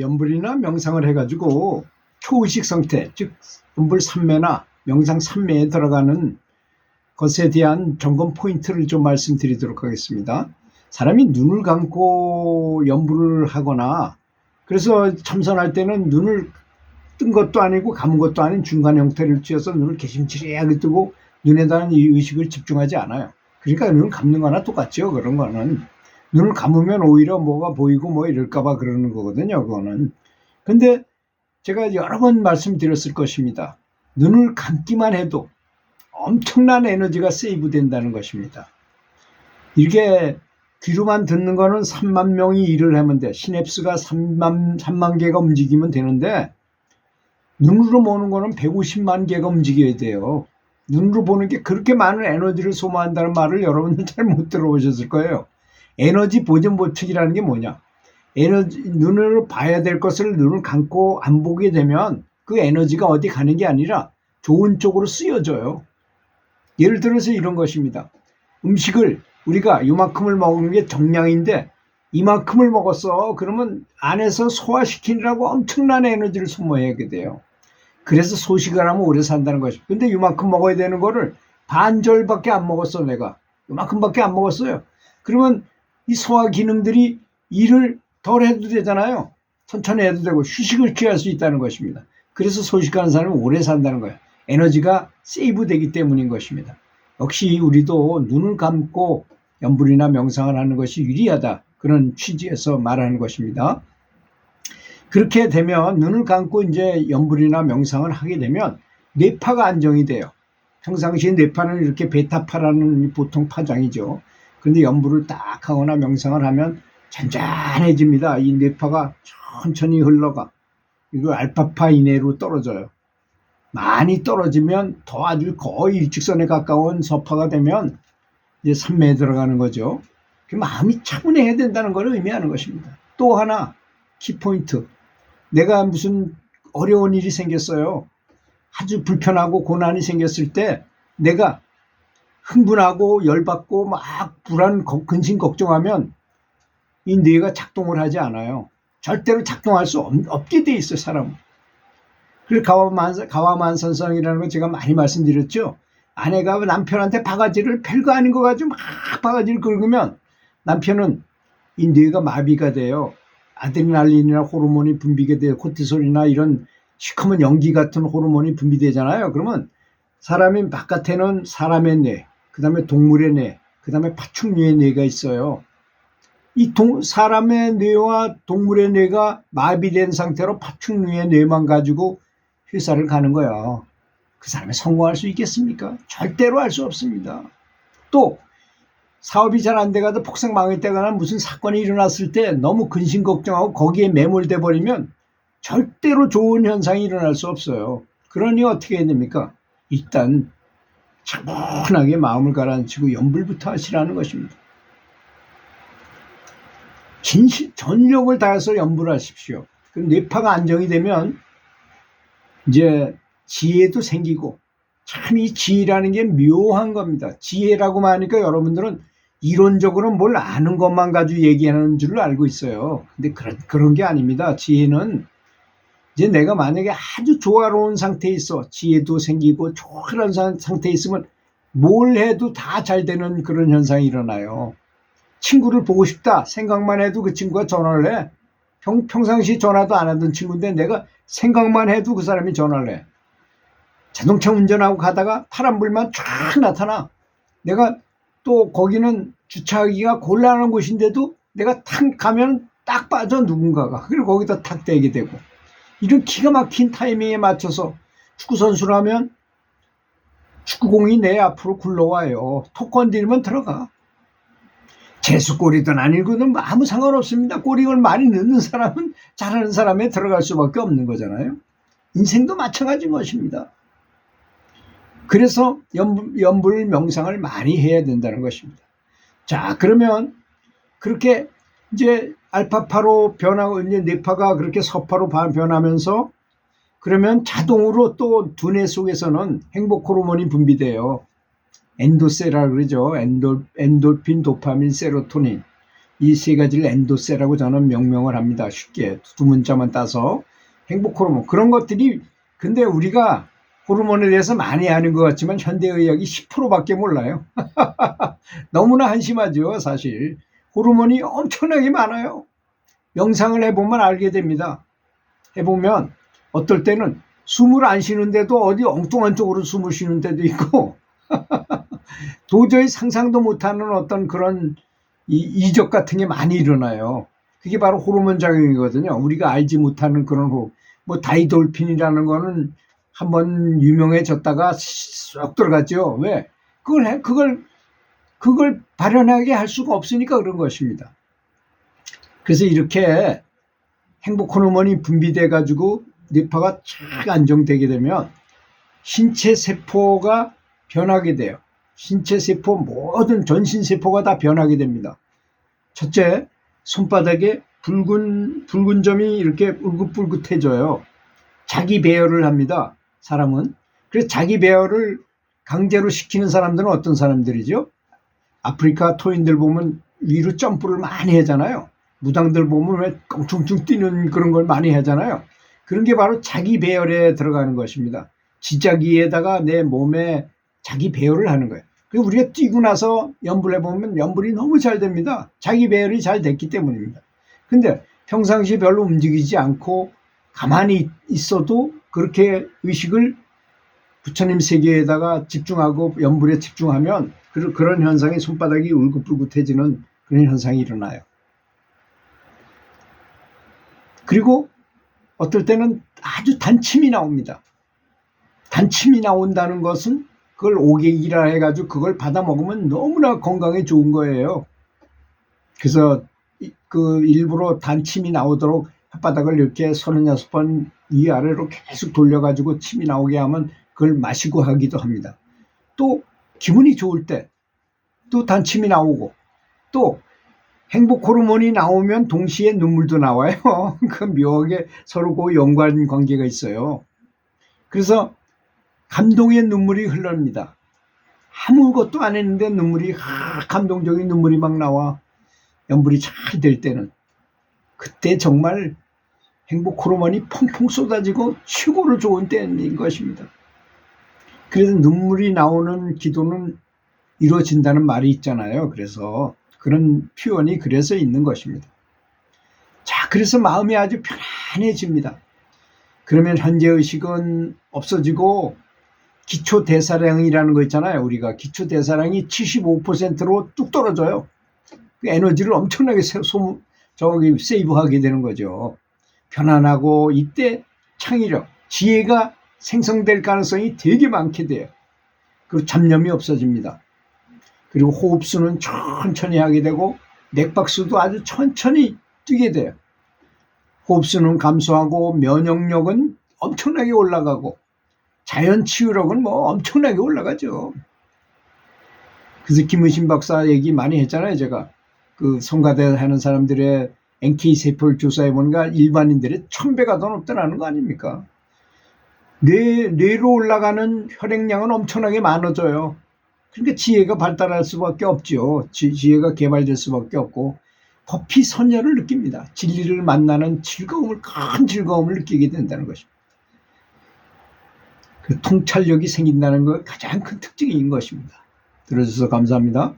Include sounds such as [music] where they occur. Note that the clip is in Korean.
염불이나 명상을 해가지고 초의식 상태, 즉 염불 3매나 명상 3매에 들어가는 것에 대한 점검 포인트를 좀 말씀드리도록 하겠습니다. 사람이 눈을 감고 염불을 하거나 그래서 참선할 때는 눈을 뜬 것도 아니고 감은 것도 아닌 중간 형태를 취해서 눈을 개심치레하게 뜨고 눈에다는 이 의식을 집중하지 않아요. 그러니까 눈을 감는 거나 똑같죠. 그런 거는. 눈을 감으면 오히려 뭐가 보이고 뭐 이럴까봐 그러는 거거든요. 그거는. 근데 제가 여러 번 말씀드렸을 것입니다. 눈을 감기만 해도 엄청난 에너지가 세이브 된다는 것입니다. 이게 귀로만 듣는 거는 3만 명이 일을 하면 돼. 시냅스가 3만, 3만 개가 움직이면 되는데 눈으로 보는 거는 150만 개가 움직여야 돼요. 눈으로 보는 게 그렇게 많은 에너지를 소모한다는 말을 여러분들 잘 못 들어보셨을 거예요. 에너지 보존 보충이라는 게 뭐냐? 에너지 눈으로 봐야 될 것을 눈을 감고 안 보게 되면 그 에너지가 어디 가는 게 아니라 좋은 쪽으로 쓰여져요. 예를 들어서 이런 것입니다. 음식을 우리가 이만큼을 먹는 게 정량인데 이만큼을 먹었어. 그러면 안에서 소화시키느라고 엄청난 에너지를 소모하게 돼요. 그래서 소식을 하면 오래 산다는 것이. 근데 이만큼 먹어야 되는 거를 반절밖에 안 먹었어, 내가. 이만큼밖에 안 먹었어요. 그러면 이 소화 기능들이 일을 덜 해도 되잖아요. 천천히 해도 되고 휴식을 취할 수 있다는 것입니다. 그래서 소식하는 사람은 오래 산다는 거예요. 에너지가 세이브 되기 때문인 것입니다. 역시 우리도 눈을 감고 염불이나 명상을 하는 것이 유리하다. 그런 취지에서 말하는 것입니다. 그렇게 되면 눈을 감고 이제 염불이나 명상을 하게 되면 뇌파가 안정이 돼요. 평상시에 뇌파는 이렇게 베타파라는 보통 파장이죠. 근데 염불을 딱 하거나 명상을 하면 잔잔해집니다. 이 뇌파가 천천히 흘러가. 이거 알파파 이내로 떨어져요. 많이 떨어지면 더 아주 거의 일직선에 가까운 서파가 되면 이제 산매에 들어가는 거죠. 그 마음이 차분해야 된다는 걸 의미하는 것입니다. 또 하나 키포인트. 내가 무슨 어려운 일이 생겼어요. 아주 불편하고 고난이 생겼을 때 내가 흥분하고 열받고 막 불안, 근심 걱정하면 이 뇌가 작동을 하지 않아요. 절대로 작동할 수 없, 없게 돼 있어요, 사람은. 그리고 가와만, 가와만선성이라는 거 제가 많이 말씀드렸죠. 아내가 남편한테 바가지를 별거 아닌 거 가지고 막 바가지를 긁으면 남편은 이 뇌가 마비가 돼요. 아드레날린이나 호르몬이 분비게 돼요. 코티솔이나 이런 시커먼 연기 같은 호르몬이 분비되잖아요. 그러면 사람이 바깥에는 사람의 뇌, 그 다음에 동물의 뇌, 그 다음에 파충류의 뇌가 있어요. 이 동, 사람의 뇌와 동물의 뇌가 마비된 상태로 파충류의 뇌만 가지고 회사를 가는 거야. 그 사람이 성공할 수 있겠습니까? 절대로 할 수 없습니다. 또 사업이 잘 안 돼가도 폭삭 망했다거나 무슨 사건이 일어났을 때 너무 근심 걱정하고 거기에 매몰돼 버리면 절대로 좋은 현상이 일어날 수 없어요. 그러니 어떻게 해야 됩니까? 일단 차분하게 마음을 가라앉히고 염불부터 하시라는 것입니다. 진실, 전력을 다해서 염불하십시오. 그럼 뇌파가 안정이 되면 이제 지혜도 생기고 참 이 지혜라는 게 묘한 겁니다. 지혜라고 하니까 여러분들은 이론적으로 뭘 아는 것만 가지고 얘기하는 줄 알고 있어요. 근데 그런, 그런 게 아닙니다. 지혜는 이제 내가 만약에 아주 조화로운 상태에 있어. 지혜도 생기고 조화로운 상태에 있으면 뭘 해도 다 잘 되는 그런 현상이 일어나요. 친구를 보고 싶다 생각만 해도 그 친구가 전화를 해. 평, 평상시 전화도 안 하던 친구인데 내가 생각만 해도 그 사람이 전화를 해. 자동차 운전하고 가다가 파란불만 쫙 나타나. 내가 또 거기는 주차하기가 곤란한 곳인데도 내가 탁 가면 딱 빠져 누군가가. 그리고 거기다 탁 대게 되고. 이런 기가 막힌 타이밍에 맞춰서 축구선수라면 축구공이 내 앞으로 굴러와요. 톡 건드리면 들어가. 재수골이든 뭐 아무 상관없습니다. 골이걸 많이 넣는 사람은 잘하는 사람에 들어갈 수밖에 없는 거잖아요. 인생도 마찬가지인 것입니다. 그래서 연불, 연불 명상을 많이 해야 된다는 것입니다. 자, 그러면 그렇게 이제 알파파로 변하고 이제 뇌파가 그렇게 서파로 변하면서 그러면 자동으로 또 두뇌 속에서는 행복 호르몬이 분비돼요. 엔도세라 그러죠. 엔돌, 엔돌핀, 도파민, 세로토닌. 이 세 가지를 엔도세라고 저는 명명을 합니다. 쉽게 두 문자만 따서 행복 호르몬 그런 것들이 근데 우리가 호르몬에 대해서 많이 아는 것 같지만 현대의학이 10%밖에 몰라요. [laughs] 너무나 한심하죠, 사실. 호르몬이 엄청나게 많아요. 명상을 해보면 알게 됩니다. 해보면 어떨 때는 숨을 안 쉬는데도 어디 엉뚱한 쪽으로 숨을 쉬는 데도 있고 [laughs] 도저히 상상도 못하는 어떤 그런 이, 이적 같은 게 많이 일어나요. 그게 바로 호르몬 작용이거든요. 우리가 알지 못하는 그런 호, 뭐 다이돌핀이라는 거는 한번 유명해졌다가 쏙 들어갔죠. 왜? 그걸 해, 그걸 그걸 발현하게 할 수가 없으니까 그런 것입니다. 그래서 이렇게 행복 호르몬이 분비돼 가지고 뇌파가 착 안정되게 되면 신체 세포가 변하게 돼요. 신체 세포 모든 전신 세포가 다 변하게 됩니다. 첫째, 손바닥에 붉은 붉은 점이 이렇게 울긋불긋해져요. 자기 배열을 합니다. 사람은. 그래서 자기 배열을 강제로 시키는 사람들은 어떤 사람들이죠? 아프리카 토인들 보면 위로 점프를 많이 하잖아요. 무당들 보면 왜 껑충충 뛰는 그런 걸 많이 하잖아요. 그런 게 바로 자기 배열에 들어가는 것입니다. 지자기에다가 내 몸에 자기 배열을 하는 거예요. 그리고 우리가 뛰고 나서 연불 해 보면 연불이 너무 잘 됩니다. 자기 배열이 잘 됐기 때문입니다. 근데 평상시에 별로 움직이지 않고 가만히 있어도 그렇게 의식을 부처님 세계에다가 집중하고 연불에 집중하면 그런 현상이 손바닥이 울긋불긋해지는 그런 현상이 일어나요. 그리고 어떨 때는 아주 단침이 나옵니다. 단침이 나온다는 것은 그걸 오객이라 해가지고 그걸 받아 먹으면 너무나 건강에 좋은 거예요. 그래서 그 일부러 단침이 나오도록 혓바닥을 이렇게 서른여섯 번 위아래로 계속 돌려가지고 침이 나오게 하면 그걸 마시고 하기도 합니다. 또 기분이 좋을 때 또 단침이 나오고 또 행복 호르몬이 나오면 동시에 눈물도 나와요. [laughs] 그 묘하게 서로 그 연관 관계가 있어요. 그래서 감동의 눈물이 흘러옵니다. 아무것도 안 했는데 눈물이 하, 감동적인 눈물이 막 나와 연불이 잘 될 때는 그때 정말 행복 호르몬이 펑펑 쏟아지고 최고로 좋은 때인 것입니다. 그래서 눈물이 나오는 기도는 이루어진다는 말이 있잖아요. 그래서 그런 표현이 그래서 있는 것입니다. 자, 그래서 마음이 아주 편안해집니다. 그러면 현재 의식은 없어지고 기초 대사량이라는 거 있잖아요. 우리가 기초 대사량이 75%로 뚝 떨어져요. 그 에너지를 엄청나게 소모, 저기 세이브하게 되는 거죠. 편안하고 이때 창의력, 지혜가 생성될 가능성이 되게 많게 돼요. 그리고 잡념이 없어집니다. 그리고 호흡수는 천천히 하게 되고 맥박수도 아주 천천히 뛰게 돼요. 호흡수는 감소하고 면역력은 엄청나게 올라가고 자연 치유력은 뭐 엄청나게 올라가죠. 그래서 김의신 박사 얘기 많이 했잖아요, 제가. 그 성가대 하는 사람들의 NK 세포를 조사해 보니까 일반인들의 천 배가 더 높다는 거 아닙니까? 뇌, 뇌로 올라가는 혈액량은 엄청나게 많아져요. 그러니까 지혜가 발달할 수밖에 없죠. 지, 지혜가 개발될 수밖에 없고 커피 선열을 느낍니다. 진리를 만나는 즐거움을 큰 즐거움을 느끼게 된다는 것입니다. 그 통찰력이 생긴다는 것 가장 큰 특징인 것입니다. 들어주셔서 감사합니다.